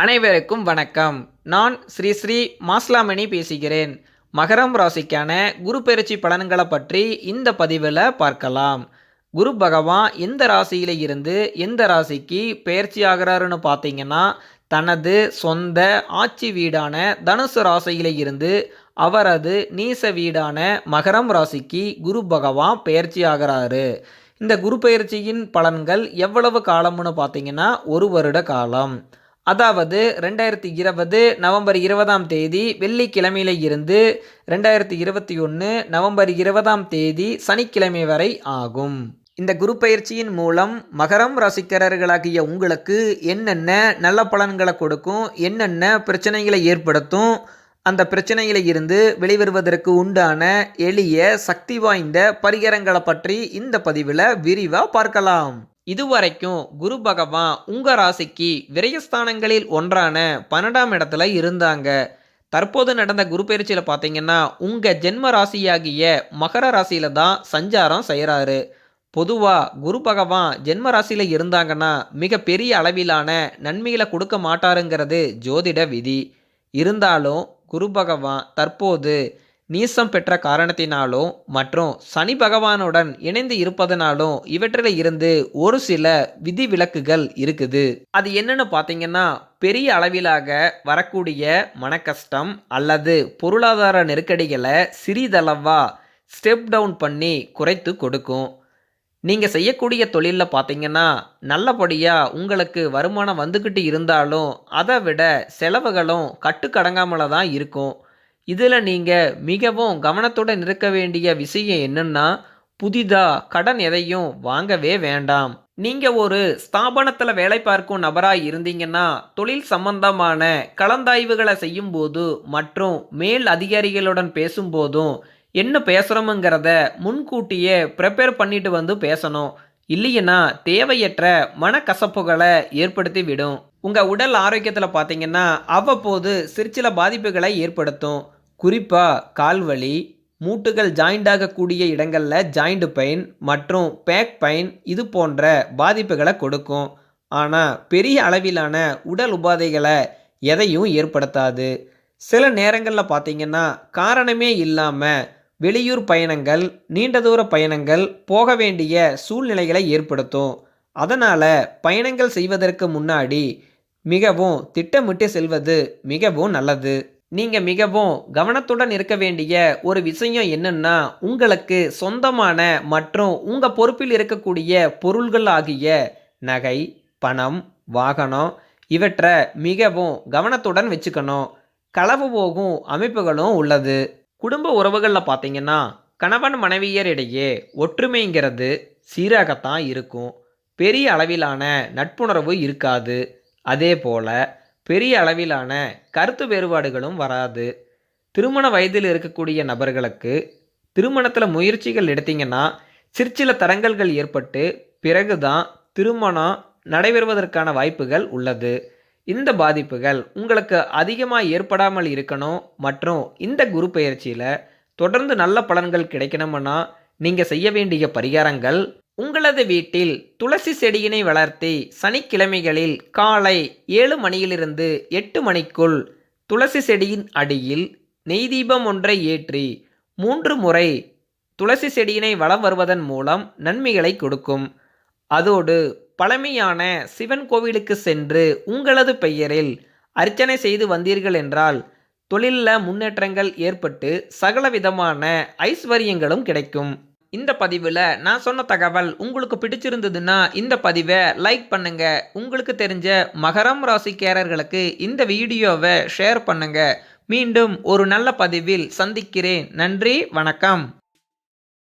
அனைவருக்கும் வணக்கம். நான் ஸ்ரீ ஸ்ரீ மாஸ்லாமணி பேசுகிறேன். மகரம் ராசிக்கான குரு பெயர்ச்சி பலன்களை பற்றி இந்த பதிவில் பார்க்கலாம். குரு பகவான் எந்த ராசியில் இருந்து எந்த ராசிக்கு பெயர்ச்சி ஆகிறாருன்னு பார்த்தீங்கன்னா தனது சொந்த ஆட்சி வீடான தனுசு ராசியில் இருந்து அவரது நீச வீடான மகரம் ராசிக்கு குரு பகவான் பெயர்ச்சி ஆகிறாரு. இந்த குரு பெயர்ச்சியின் பலன்கள் எவ்வளவு காலம்னு பார்த்தீங்கன்னா ஒரு வருட காலம். அதாவது ரெண்டாயிரத்தி இருபது நவம்பர் இருபதாம் தேதி வெள்ளிக்கிழமையில இருந்து ரெண்டாயிரத்தி இருபத்தி ஒன்று நவம்பர் இருபதாம் தேதி சனிக்கிழமை வரை ஆகும். இந்த குரு பயிற்சியின் மூலம் மகரம் ராசிக்காரர்களாகிய உங்களுக்கு என்னென்ன நல்ல பலன்களை கொடுக்கும் என்னென்ன பிரச்சனைகளை ஏற்படுத்தும் அந்த பிரச்சனையில இருந்து வெளிவருவதற்கு உண்டான எளிய சக்தி வாய்ந்த பரிகரங்களை பற்றி இந்த பதிவில் விரிவாக பார்க்கலாம். இதுவரைக்கும் குரு பகவான் உங்கள் ராசிக்கு விரயஸ்தானங்களில் ஒன்றான பன்னெண்டாம் இடத்துல இருந்தாங்க. தற்போது நடந்த குரு பயிற்சியில் பார்த்தீங்கன்னா உங்கள் ஜென்ம ராசியாகிய மகர ராசியில தான் சஞ்சாரம் செய்கிறாரு பொதுவாக குரு பகவான் ஜென்ம ராசியில் இருந்தாங்கன்னா மிகப்பெரிய அளவிலான நன்மைகளை கொடுக்க மாட்டாருங்கிறது ஜோதிட விதி. இருந்தாலும் குரு பகவான் தற்போது நீசம் பெற்ற காரணத்தினாலும் மற்றும் சனி பகவானுடன் இணைந்து இருப்பதனாலும் இவற்றில் இருந்து ஒரு சில விதிவிலக்குகள் இருக்குது. அது என்னன்னு பார்த்தீங்கன்னா பெரிய அளவிலாக வரக்கூடிய மனக்கஷ்டம் அல்லது பொருளாதார நெருக்கடிகளை சிறிதளவா ஸ்டெப் டவுன் பண்ணி குறைத்து கொடுக்கும். நீங்கள் செய்யக்கூடிய தொழிலில் பார்த்தீங்கன்னா நல்லபடியாக உங்களுக்கு வருமானம் வந்துக்கிட்டு இருந்தாலும் அதை விட செலவுகளும் கட்டுக்கடங்காமல தான் இருக்கும். இதில் நீங்கள் மிகவும் கவனத்துடன் இருக்க வேண்டிய விஷயம் என்னென்னா புதிதாக கடன் எதையும் வாங்கவே வேண்டாம். நீங்கள் ஒரு ஸ்தாபனத்தில் வேலை பார்க்கும் நபராக இருந்தீங்கன்னா தொழில் சம்பந்தமான கலந்தாய்வுகளை செய்யும்போது மற்றும் மேல் அதிகாரிகளுடன் பேசும்போதும் என்ன பேசுகிறோமுங்கிறத முன்கூட்டியே ப்ரிப்பேர் பண்ணிட்டு வந்து பேசணும். இல்லைன்னா தேவையற்ற மனக்கசப்புகளை ஏற்படுத்தி விடும். உங்கள் உடல் ஆரோக்கியத்தில் பார்த்தீங்கன்னா அவ்வப்போது சிற்சில பாதிப்புகளை ஏற்படுத்தும். குறிப்பாக கால்வலி மூட்டுகள் ஜாயிண்ட் ஆகக்கூடிய இடங்களில் ஜாயிண்ட் பெயின் மற்றும் பேக் பெயின் இது போன்ற பாதிப்புகளை கொடுக்கும். ஆனால் பெரிய அளவிலான உடல் உபாதைகளை எதையும் ஏற்படுத்தாது. சில நேரங்களில் பார்த்தீங்கன்னா காரணமே இல்லாமல் வெளியூர் பயணங்கள் நீண்ட தூர பயணங்கள் போக வேண்டிய சூழ்நிலைகளை ஏற்படுத்தும். அதனால் பயணங்கள் செய்வதற்கு முன்னாடி மிகவும் திட்டமிட்டு செல்வது மிகவும் நல்லது. நீங்கள் மிகவும் கவனத்துடன் இருக்க வேண்டிய ஒரு விஷயம் என்னென்னா உங்களுக்கு சொந்தமான மற்றும் உங்கள் பொறுப்பில் இருக்கக்கூடிய பொருள்கள் ஆகிய நகை பணம் வாகனம் இவற்றை மிகவும் கவனத்துடன் வச்சுக்கணும். களவு போகும் அமைப்புகளும் உள்ளது. குடும்ப உறவுகளில் பார்த்தீங்கன்னா கணவன் மனைவியரிடையே ஒற்றுமைங்கிறது சீராகத்தான் இருக்கும். பெரிய அளவிலான நட்புணர்வு இருக்காது. அதே போல் பெரிய அளவிலான கருத்து வேறுபாடுகளும் வராது. திருமண வயதில் இருக்கக்கூடிய நபர்களுக்கு திருமணத்தில் முயற்சிகள் எடுத்தீங்கன்னா சிற்சில தடங்கல்கள் ஏற்பட்டு பிறகு தான் திருமணம் நடைபெறுவதற்கான வாய்ப்புகள் உள்ளது. இந்த பாதிப்புகள் உங்களுக்கு அதிகமாக ஏற்படாமல் இருக்கணும் மற்றும் இந்த குரு பயிற்சியில் தொடர்ந்து நல்ல பலன்கள் கிடைக்கணும்னா நீங்கள் செய்ய வேண்டிய பரிகாரங்கள் உங்களது வீட்டில் துளசி செடியினை வளர்த்தி சனிக்கிழமைகளில் காலை ஏழு மணியிலிருந்து எட்டு மணிக்குள் துளசி செடியின் அடியில் நெய் தீபம் ஒன்றை ஏற்றி மூன்று முறை துளசி செடியினை வளம் வருவதன் மூலம் நன்மைகளை கொடுக்கும். அதோடு பழமையான சிவன் கோவிலுக்கு சென்று உங்களது பெயரில் அர்ச்சனை செய்து வந்தீர்கள் என்றால் தொழிலில் முன்னேற்றங்கள் ஏற்பட்டு சகல விதமான ஐஸ்வர்யங்களும் கிடைக்கும். இந்த பதிவில் நான் சொன்ன தகவல் உங்களுக்கு பிடிச்சிருந்ததுன்னா இந்த பதிவை லைக் பண்ணுங்க. உங்களுக்கு தெரிஞ்ச மகரம் ராசிக்காரர்களுக்கு இந்த வீடியோவை ஷேர் பண்ணுங்க. மீண்டும் ஒரு நல்ல பதிவில் சந்திக்கிறேன். நன்றி வணக்கம்.